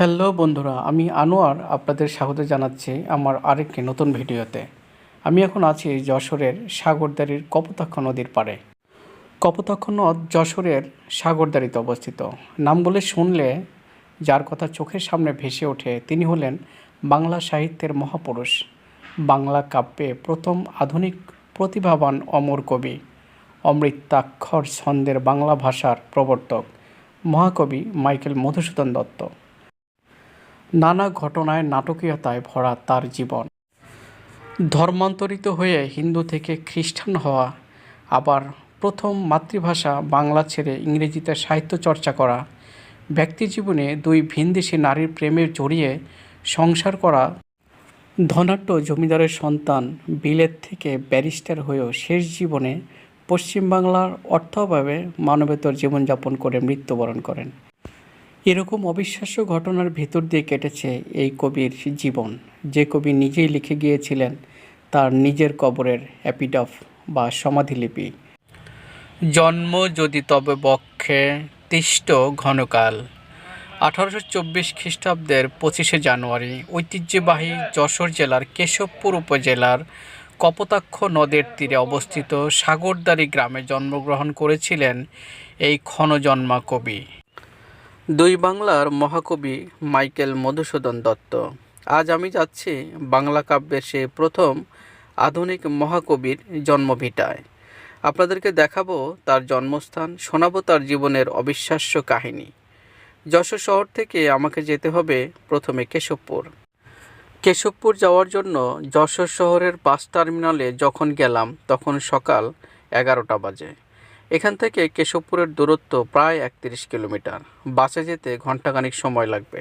Hello বন্ধুরা, আমি আনোয়ার আপনাদের স্বাগত জানাচ্ছি আমার আরেকটি নতুন ভিডিওতে। আমি এখন আছি যশোরের সাগরদারির কপোতাক্ষ নদীর পাড়ে। কপোতাক্ষ নদ যশোরের সাগরদারিতে অবস্থিত। নাম বলে শুনলে যার কথা চোখের সামনে ভেসে ওঠে তিনি হলেন বাংলা সাহিত্যের মহাপুরুষ। বাংলা কাব্যে প্রথম আধুনিক প্রতিভাবান অমর কবি, অমৃতাক্ষর ছন্দের বাংলা ভাষার প্রবর্তক, মহাকবি মাইকেল মধুসূদন দত্ত। নানা ঘটনায় নাটকীয়তায় ভরা তার জীবন। ধর্মান্তরিত হয়ে হিন্দু থেকে খ্রিস্টান হওয়া, আবার প্রথম মাতৃভাষা বাংলা ছেড়ে ইংরেজিতে সাহিত্য চর্চা করা ব্যক্তিজীবনে দুই ভিনদেশি নারীর প্রেমে জড়িয়ে সংসার করা, ধনাঢ্য জমিদারের সন্তান বিলেত থেকে ব্যারিস্টার হয়েও শেষ জীবনে পশ্চিমবাংলার অর্থভাবে মানবেতর জীবনযাপন করে মৃত্যুবরণ করেন। এরকম অবিশ্বাস্য ঘটনার ভিতর দিয়ে কেটেছে এই কবির জীবন। যে কবি নিজেই লিখে গিয়েছিলেন, তার নিজের কবরের অ্যাপিডফ বা সমাধিলিপি। জন্ম যদি তবে বক্ষে তিষ্ট ঘনকাল। আঠারোশো চব্বিশ খ্রিস্টাব্দের পঁচিশে জানুয়ারি, ঐতিহ্যবাহী যশোর জেলার কেশবপুর উপজেলার কপোতাক্ষ নদের তীরে অবস্থিত সাগরদারি গ্রামে জন্মগ্রহণ করেছিলেন এই ক্ষণজন্মা কবি। দুই বাংলার মহাকবি মাইকেল মধুসূদন দত্ত। আজ আমি যাচ্ছি বাংলা কাব্যের সে প্রথম আধুনিক মহাকবির জন্মভিটায়। আপনাদেরকে দেখাবো তার জন্মস্থান, শোনাবো তার জীবনের অবিশ্বাস্য কাহিনী। যশোর শহর থেকে আমাকে যেতে হবে প্রথমে কেশবপুর। কেশবপুর যাওয়ার জন্য যশোর শহরের বাস টার্মিনালে যখন গেলাম, তখন সকাল এগারোটা বাজে। এখান থেকে কেশবপুরের দূরত্ব প্রায় একত্রিশ কিলোমিটার। বাসে যেতে ঘন্টাখানিক সময় লাগবে।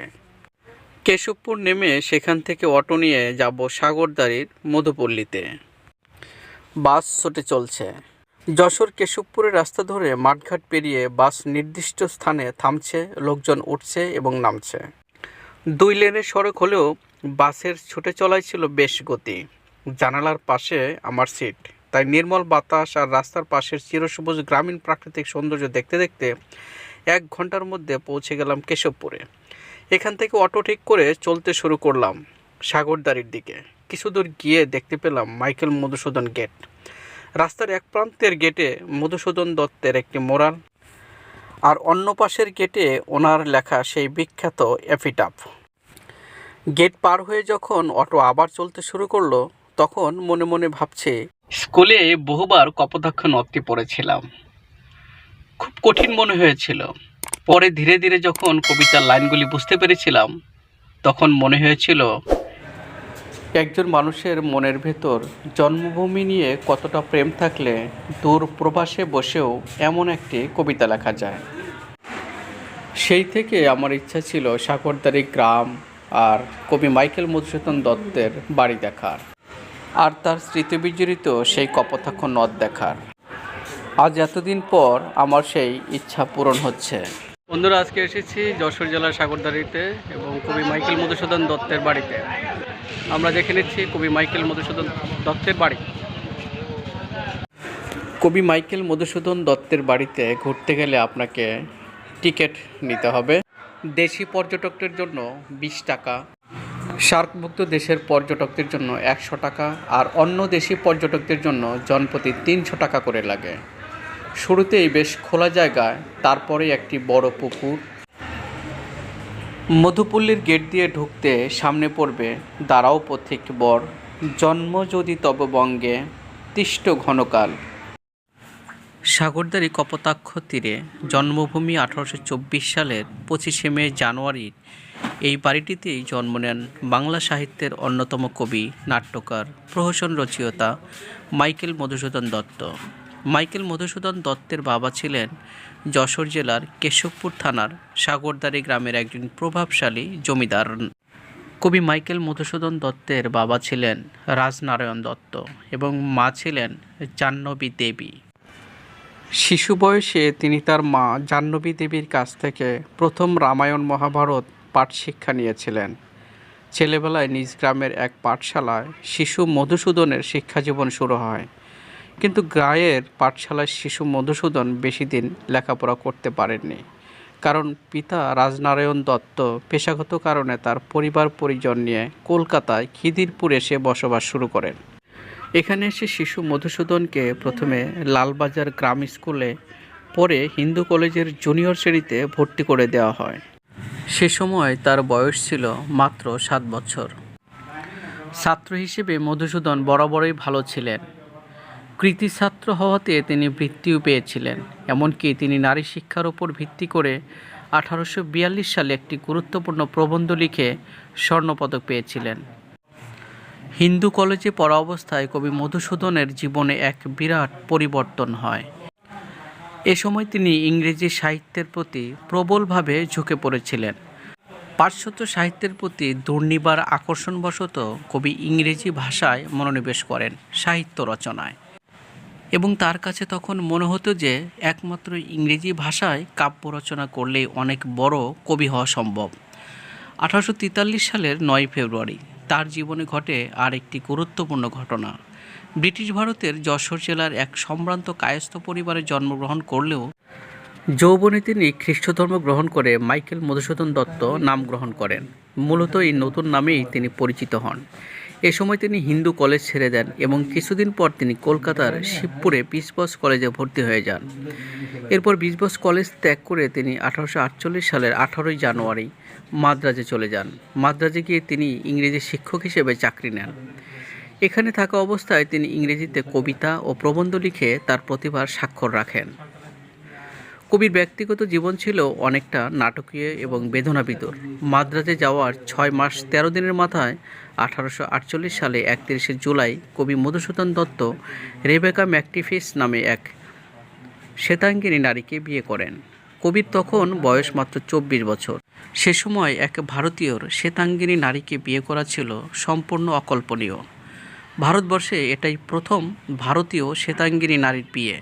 কেশবপুর নেমে সেখান থেকে অটো নিয়ে যাব সাগরদারির মধুপল্লীতে। বাস ছুটে চলছে। যশোর কেশবপুরের রাস্তা ধরে মাঠঘাট পেরিয়ে বাস নির্দিষ্ট স্থানে থামছে, লোকজন উঠছে এবং নামছে। দুই লেনের সড়ক হলেও বাসের ছুটে চলাই ছিল বেশ গতি। জানালার পাশে আমার সিট। তাই নির্মল বাতাস আর রাস্তার পাশের চিরসবুজ গ্রামীণ প্রাকৃতিক সৌন্দর্য দেখতে দেখতে এক ঘণ্টার মধ্যে পৌঁছে গেলাম কেশবপুরে। এখান থেকে অটো ঠিক করে চলতে শুরু করলাম সাগরদারির দিকে। কিছু দূর গিয়ে দেখতে পেলাম মাইকেল মধুসূদন গেট। রাস্তার এক প্রান্তের গেটে মধুসূদন দত্তের একটি মোরাল আর অন্য পাশের গেটে ওনার লেখা সেই বিখ্যাত এফিটাপ গেট পার হয়ে যখন অটো আবার চলতে শুরু করল তখন মনে মনে ভাবছে স্কুলে বহুবার কপোতাক্ষ নদটি পড়েছিলাম। খুব কঠিন মনে হয়েছিল। পরে ধীরে ধীরে যখন কবিতার লাইনগুলি বুঝতে পেরেছিলাম তখন মনে হয়েছিল একজন মানুষের মনের ভেতর জন্মভূমি নিয়ে কতটা প্রেম থাকলে দূর প্রবাসে বসেও এমন একটি কবিতা লেখা যায়। সেই থেকে আমার ইচ্ছা ছিল সাগরদারি গ্রাম আর কবি মাইকেল মধুসূদন দত্তের বাড়ি দেখার। আর তার স্মৃতিবিজড়িত সেই কপোতাক্ষ নদ দেখার। আজ এতদিন পর আমার সেই ইচ্ছা পূরণ হচ্ছে। বন্ধুরা আজকে এসেছি যশোর জেলার সাগরদারিতে এবং কবি মাইকেল মধুসূদন দত্তের বাড়িতে। আমরা দেখে নিচ্ছি কবি মাইকেল মধুসূদন দত্তের বাড়ি। কবি মাইকেল মধুসূদন দত্তের বাড়িতে ঘুরতে গেলে আপনাকে টিকিট নিতে হবে। দেশি পর্যটকদের জন্য বিশ টাকা। সার্কভুক্ত দেশের পর্যটকদের জন্য একশো টাকা আর অন্য দেশি পর্যটকদের জন্য জনপ্রতি তিনশো টাকা করে লাগে। শুরুতেই বেশ খোলা জায়গায় তারপরে একটি বড় পুকুর। মধুপল্লীর গেট দিয়ে ঢুকতে সামনে পড়বে দাঁড়াও পথিক বর, জন্ম যদি তব বঙ্গে, তিষ্ট ঘনকাল। সাগরদারি কপোতাক্ষ তীরে জন্মভূমি আঠারোশো চব্বিশ সালের পঁচিশে মে জানুয়ারির এই বাড়িটিতেই জন্ম নেন বাংলা সাহিত্যের অন্যতম কবি, নাট্যকার, প্রহসন রচয়িতা মাইকেল মধুসূদন দত্ত। মাইকেল মধুসূদন দত্তের বাবা ছিলেন যশোর জেলার কেশবপুর থানার সাগরদারি গ্রামের একজন প্রভাবশালী জমিদার। কবি মাইকেল মধুসূদন দত্তের বাবা ছিলেন রাজনারায়ণ দত্ত এবং মা ছিলেন জাহ্নবী দেবী। শিশু বয়সে তিনি তার মা জাহ্নবী দেবীর কাছ থেকে প্রথম রামায়ণ মহাভারত পাঠ শিক্ষা নিয়েছিলেন। ছেলেবেলায় নিজ গ্রামের এক পাঠশালায় শিশু মধুসূদনের শিক্ষাজীবন শুরু হয়। কিন্তু গায়ের পাঠশালায় শিশু মধুসূদন বেশি দিন লেখাপড়া করতে পারেননি। কারণ পিতা রাজনারায়ণ দত্ত পেশাগত কারণে তার পরিবার পরিজন নিয়ে কলকাতায় খিদিরপুর এসে বসবাস শুরু করেন। এখানে এসে শিশু মধুসূদনকে প্রথমে লালবাজার গ্রাম স্কুলে পরে হিন্দু কলেজের জুনিয়র শ্রেণীতে ভর্তি করে দেওয়া হয়। সে সময় তার বয়স ছিল মাত্র সাত বছর। ছাত্র হিসেবে মধুসূদন বরাবরই ভালো ছিলেন। কৃতি ছাত্র হওয়াতে তিনি বৃত্তিও পেয়েছিলেন, এমনকি তিনি নারী শিক্ষার উপর ভিত্তি করে আঠারোশো বিয়াল্লিশ সালে একটি গুরুত্বপূর্ণ প্রবন্ধ লিখে স্বর্ণপদক পেয়েছিলেন। হিন্দু কলেজে পড়া অবস্থায় কবি মধুসূদনের জীবনে এক বিরাট পরিবর্তন হয়। এ সময় তিনি ইংরেজি সাহিত্যের প্রতি প্রবলভাবে ঝুঁকে পড়েছিলেন। পাশ্চাত্য সাহিত্যের প্রতি দুর্নিবার আকর্ষণবশত কবি ইংরেজি ভাষায় মনোনিবেশ করেন সাহিত্য রচনায়। এবং তার কাছে তখন মনে হতো যে একমাত্র ইংরেজি ভাষায় কাব্য রচনা করলেই অনেক বড় কবি হওয়া সম্ভব। আঠারোশো তেতাল্লিশ সালের নয় ফেব্রুয়ারি, তার জীবনে ঘটে আর একটি গুরুত্বপূর্ণ ঘটনা। ব্রিটিশ ভারতের যশোর জেলার এক সম্ভ্রান্ত কায়স্থ পরিবারে জন্মগ্রহণ করলেও যৌবনে তিনি খ্রিস্টধর্ম গ্রহণ করে মাইকেল মধুসূদন দত্ত নাম গ্রহণ করেন। মূলত এই নতুন নামেই তিনি পরিচিত হন। এ সময় তিনি হিন্দু কলেজ ছেড়ে দেন এবং কিছুদিন পর তিনি কলকাতার শিবপুরে বিশবস কলেজে ভর্তি হয়ে যান। এরপর বিশবস কলেজ ত্যাগ করে তিনি আঠারোশো আটচল্লিশ সালের আঠারোই জানুয়ারি মাদ্রাজে চলে যান। মাদ্রাজে গিয়ে তিনি ইংরেজি শিক্ষক হিসেবে চাকরি নেন। এখানে থাকা অবস্থায় তিনি ইংরেজিতে কবিতা ও প্রবন্ধ লিখে তার প্রতিভার স্বাক্ষর রাখেন। কবির ব্যক্তিগত জীবন ছিল অনেকটা নাটকীয় এবং বেদনাবিদুর মাদ্রাজে যাওয়ার ছয় মাস তেরো দিনের মাথায় আঠারোশো আটচল্লিশ সালে একত্রিশে জুলাই কবি মধুসূদন দত্ত রেবেকা ম্যাকটিফিস নামে এক শ্বেতাঙ্গিনী নারীকে বিয়ে করেন। কবির তখন বয়স মাত্র চব্বিশ বছর। সে সময় এক ভারতীয়র শ্বেতাঙ্গিনী নারীকে বিয়ে করা ছিল সম্পূর্ণ অকল্পনীয়। ভারতবর্ষে এটাই প্রথম ভারতীয় শ্বেতাঙ্গিনী নারীর বিয়ে।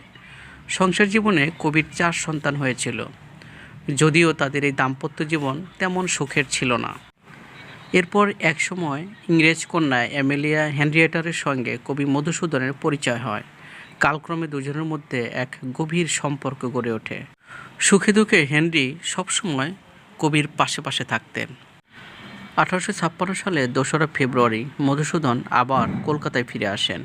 সংসার জীবনে কবির চার সন্তান হয়েছিল। যদিও তাদের এই দাম্পত্য জীবন তেমন সুখের ছিল না। এরপর একসময় ইংরেজ কন্যা এমেলিয়া হেনরিয়েটারের সঙ্গে কবি মধুসূদনের পরিচয় হয়। কালক্রমে দুজনের মধ্যে এক গভীর সম্পর্ক গড়ে ওঠে। সুখে দুঃখে হেনরি সবসময় কবির পাশে পাশে থাকতেন। আঠারোশো ছাপ্পান্ন সালে দোসরা ফেব্রুয়ারি মধুসূদন আবার কলকাতায় ফিরে আসেন।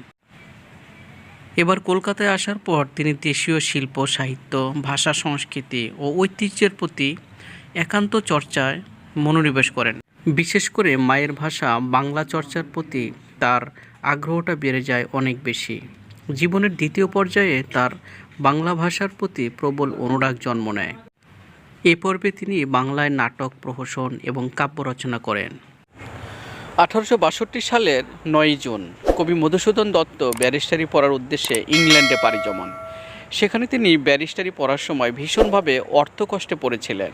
এবার কলকাতায় আসার পর তিনি দেশীয় শিল্প, সাহিত্য, ভাষা, সংস্কৃতি ও ঐতিহ্যের প্রতি একান্ত চর্চায় মনোনিবেশ করেন। বিশেষ করে মায়ের ভাষা, বাংলা চর্চার প্রতি তার আগ্রহটা বেড়ে যায় অনেক বেশি। জীবনের দ্বিতীয় পর্যায়ে তার বাংলা ভাষার প্রতি প্রবল অনুরাগ জন্ম নেয়। এ পর্বে তিনি বাংলায় নাটক, প্রহসন এবং কাব্য রচনা করেন। আঠারোশো বাষট্টি সালের নয় জুন কবি মধুসূদন দত্ত ব্যারিস্টারি পড়ার উদ্দেশ্যে ইংল্যান্ডে পাড়ি জমান। সেখানে তিনি ব্যারিস্টারি পড়ার সময় ভীষণভাবে অর্থকষ্টে পড়েছিলেন।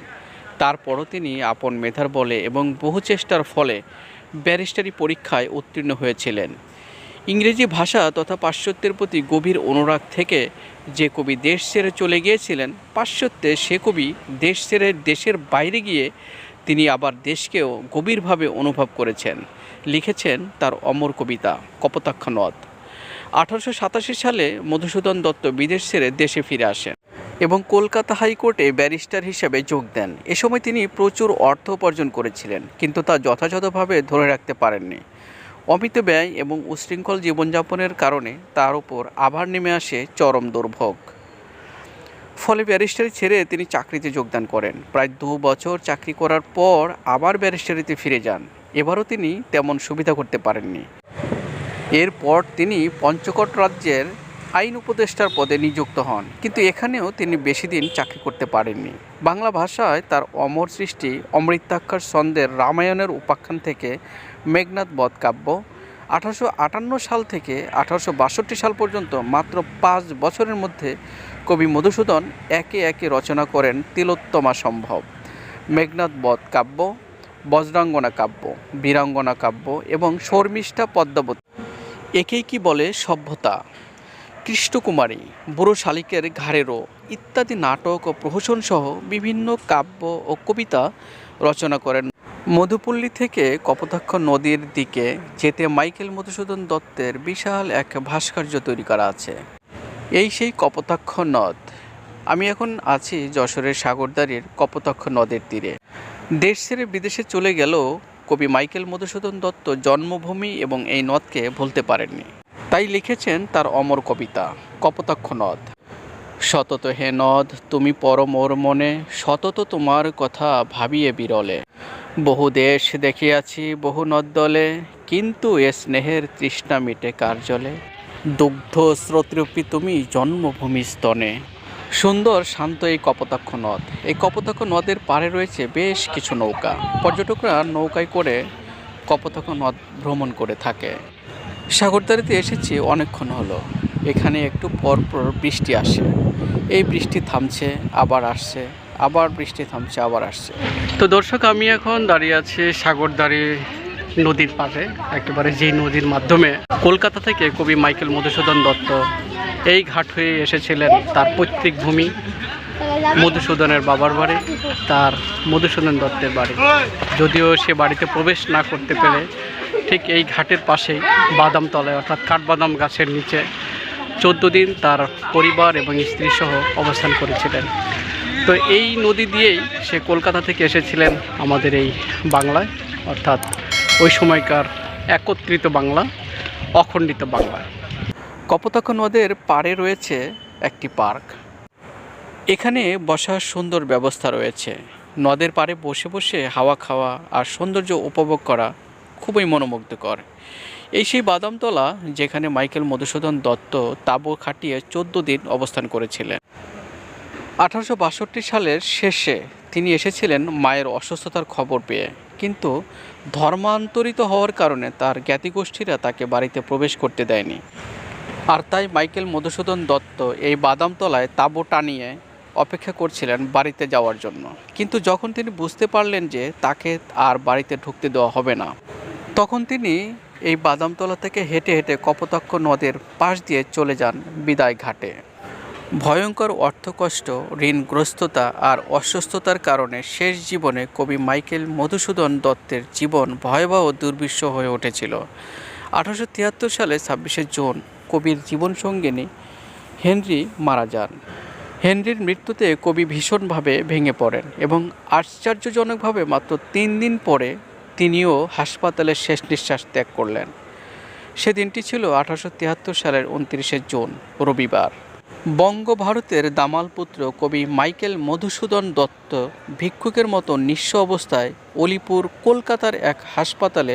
তারপরও তিনি আপন মেধার বলে এবং বহু চেষ্টার ফলে ব্যারিস্টারি পরীক্ষায় উত্তীর্ণ হয়েছিলেন। ইংরেজি ভাষা তথা পাশ্চাত্যের প্রতি গভীর অনুরাগ থেকে যে কবি দেশ ছেড়ে চলে গিয়েছিলেন, পাশ্চাত্যে সে কবি দেশ ছেড়ে দেশের বাইরে গিয়ে তিনি আবার দেশকেও গভীরভাবে অনুভব করেছেন। লিখেছেন তার অমর কবিতা, কপোতাক্ষ নদ। আঠারোশো সাতাশি সালে মধুসূদন দত্ত বিদেশ ছেড়ে দেশে ফিরে আসেন এবং কলকাতা হাইকোর্টে ব্যারিস্টার হিসেবে যোগ দেন। এ সময় তিনি প্রচুর অর্থ উপার্জন করেছিলেন, কিন্তু তা যথাযথভাবে ধরে রাখতে পারেননি। অমিত ব্যয় এবং উশৃঙ্খল জীবনযাপনের কারণে তার উপর আবার নেমে আসে চরম দুর্ভোগ। ফলে ব্যারিস্টারি ছেড়ে তিনি চাকরিতে যোগদান করেন। প্রায় দু বছর চাকরি করার পর আবার ব্যারিস্টারিতে ফিরে যান। এবারও তিনি তেমন সুবিধা করতে পারেননি। এরপর তিনি পঞ্চকট রাজ্যের আইন উপদেষ্টার পদে নিযুক্ত হন, কিন্তু এখানেও তিনি বেশি দিন চাকরি করতে পারেননি। বাংলা ভাষায় তার অমর সৃষ্টি, অমৃতাক্ষর ছন্দের রামায়ণের উপাখ্যান থেকে মেঘনাথ বধ কাব্য, আঠারোশো আটান্ন সাল থেকে আঠারোশো বাষট্টি সাল পর্যন্ত মাত্র পাঁচ বছরের মধ্যে কবি মধুসূদন একে একে রচনা করেন তিলোত্তমা সম্ভব। মেঘনাথ বধ কাব্য, বজ্রাঙ্গনা কাব্য, বীরাঙ্গনা কাব্য এবং শর্মিষ্ঠা পদ্মাবতী। একেই কি বলে সভ্যতা? কৃষ্ণকুমারী, বুড়ো শালিকের ঘাড়েরও ইত্যাদি নাটক ও প্রহসন সহ বিভিন্ন কাব্য ও কবিতা রচনা করেন। মধুপল্লী থেকে কপোতাক্ষ নদীর দিকে যেতে মাইকেল মধুসূদন দত্তের বিশাল এক ভাস্কর্য তৈরি করা আছে। এই সেই কপোতাক্ষ নদ। আমি এখন আছি যশোরের সাগরদারির কপোতাক্ষ নদের তীরে। দেশ ছেড়ে বিদেশে চলে গেলেও কবি মাইকেল মধুসূদন দত্ত জন্মভূমি এবং এই নদকে ভুলতে পারেননি। তাই লিখেছেন তার অমর কবিতা, কপোতাক্ষ নদ। সতত হে নদ, তুমি পরম ওর মনে, সতত তোমার কথা ভাবিয়ে বিরলে। বহু দেশ দেখিয়াছি, বহু নদ দলে, কিন্তু এ স্নেহের তৃষ্ণা মিটে কার জলে? দুগ্ধ স্রোতরূপী তুমি জন্মভূমি স্তনে। সুন্দর শান্ত এই কপোতাক্ষ নদ। এই কপোতাক্ষ নদের পাড়ে রয়েছে বেশ কিছু নৌকা। পর্যটকরা নৌকায় করে কপোতাক্ষ নদ ভ্রমণ করে থাকে। সাগরদারিতে এসেছি, অনেকক্ষণ হলো। এখানে একটু পর পর বৃষ্টি আসে। এই বৃষ্টি থামছে, আবার আসছে, আবার বৃষ্টি থামছে, আবার আসছে। তো দর্শক, আমি এখন দাঁড়িয়ে আছি সাগরদারি নদীর পাশে একেবারে যেই নদীর মাধ্যমে। কলকাতা থেকে কবি মাইকেল মধুসূদন দত্ত এই ঘাট হয়ে এসেছিলেন তার পৈতৃক ভূমি, মধুসূদনের বাবার বাড়ি, তার মধুসূদন দত্তের বাড়ি। যদিও সে বাড়িতে প্রবেশ না করতে পেরে ঠিক এই ঘাটের পাশেই বাদাম তলায় অর্থাৎ কাঠবাদাম গাছের নিচে চোদ্দ দিন তার পরিবার এবং স্ত্রী সহ অবস্থান করেছিলেন। তো এই নদী দিয়েই সে কলকাতা থেকে এসেছিলেন আমাদের এই বাংলায়, অর্থাৎ ওই সময়কার একত্রিত বাংলা, অখণ্ডিত বাংলা। কপোতাক্ষ নদের পাড়ে রয়েছে একটি পার্ক। এখানে বসার সুন্দর ব্যবস্থা রয়েছে। নদের পাড়ে বসে বসে হাওয়া খাওয়া আর সৌন্দর্য উপভোগ করা খুবই মনোমুগ্ধকর। এই সেই বাদামতলা যেখানে মাইকেল মধুসূদন দত্ত তাঁবু খাটিয়ে চোদ্দ দিন অবস্থান করেছিলেন। আঠারোশো বাষট্টি সালের শেষে তিনি এসেছিলেন মায়ের অসুস্থতার খবর পেয়ে। কিন্তু ধর্মান্তরিত হওয়ার কারণে তার জ্ঞাতিগোষ্ঠীরা তাকে বাড়িতে প্রবেশ করতে দেয়নি। আর তাই মাইকেল মধুসূদন দত্ত এই বাদামতলায় তাঁবু টানিয়ে অপেক্ষা করছিলেন বাড়িতে যাওয়ার জন্য। কিন্তু যখন তিনি বুঝতে পারলেন যে তাকে আর বাড়িতে ঢুকতে দেওয়া হবে না তখন তিনি এই বাদামতলা থেকে হেঁটে হেঁটে কপোতাক্ষ নদের পাশ দিয়ে চলে যান বিদায় ঘাটে। ভয়ঙ্কর অর্থকষ্ট, ঋণগ্রস্ততা আর অসুস্থতার কারণে শেষ জীবনে কবি মাইকেল মধুসূদন দত্তের জীবন ভয়াবহ দুর্বিষহ হয়ে উঠেছিল। আঠারোশো তিয়াত্তর সালে ছাব্বিশে জুন কবির জীবনসঙ্গিনী হেনরি মারা যান। হেনরির মৃত্যুতে কবি ভীষণভাবে ভেঙে পড়েন এবং আশ্চর্যজনকভাবে মাত্র তিন দিন পরে তিনিও হাসপাতালে শেষ নিঃশ্বাস ত্যাগ করলেন। সেদিনটি ছিল আঠারোশো তিয়াত্তর সালের উনত্রিশে জুন, রবিবার। বঙ্গভারতের দামালপুত্র কবি মাইকেল মধুসূদন দত্ত ভিক্ষুকের মতো নিঃস্ব অবস্থায় অলিপুর, কলকাতার এক হাসপাতালে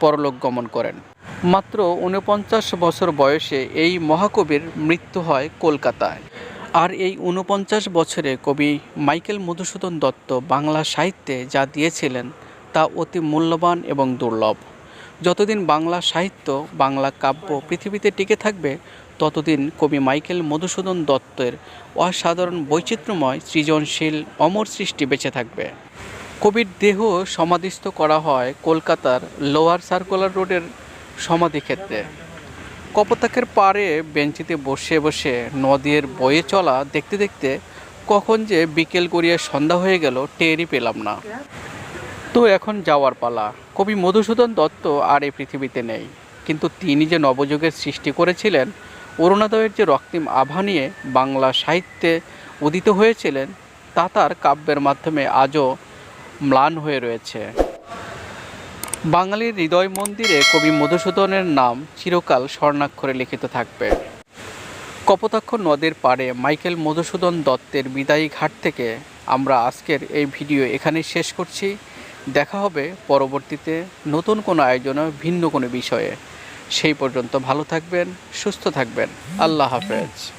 পরলোক গমন করেন। মাত্র ঊনপঞ্চাশ বছর বয়সে এই মহাকবির মৃত্যু হয় কলকাতায়। আর এই ঊনপঞ্চাশ বছরে কবি মাইকেল মধুসূদন দত্ত বাংলা সাহিত্যে যা দিয়েছিলেন তা অতি মূল্যবান এবং দুর্লভ। যতদিন বাংলা সাহিত্য, বাংলা কাব্য পৃথিবীতে টিকে থাকবে, ততদিন কবি মাইকেল মধুসূদন দত্তের অসাধারণ বৈচিত্র্যময় সৃজনশীল অমর সৃষ্টি বেঁচে থাকবে। কবির দেহ সমাধিস্থ করা হয় কলকাতার লোয়ার সার্কুলার রোডের সমাধিক্ষেত্রে কপোতাকের পাড়ে বেঞ্চিতে বসে বসে নদীর বয়ে চলা দেখতে দেখতে কখন যে বিকেল গড়িয়ে সন্ধ্যা হয়ে গেল, টেরই পেলাম না। তো এখন যাওয়ার পালা। কবি মধুসূদন দত্ত আর এই পৃথিবীতে নেই। কিন্তু তিনি যে নবযুগের সৃষ্টি করেছিলেন, অরুণোদয়ের যে রক্তিম আভা নিয়ে বাংলা সাহিত্যে উদিত হয়েছিলেন, তা তার কাব্যের মাধ্যমে আজও ম্লান হয়ে রয়েছে। বাঙালির হৃদয় মন্দিরে কবি মধুসূদনের নাম চিরকাল স্বর্ণাক্ষরে লিখিত থাকবে। কপোতাক্ষ নদের পাড়ে মাইকেল মধুসূদন দত্তের বিদায়ী ঘাট থেকে আমরা আজকের এই ভিডিও এখানেই শেষ করছি। দেখা হবে পরবর্তীতে নতুন কোনো আয়োজনে ভিন্ন কোনো বিষয়ে। সেই পর্যন্ত ভালো থাকবেন, সুস্থ থাকবেন। আল্লাহ হাফেজ।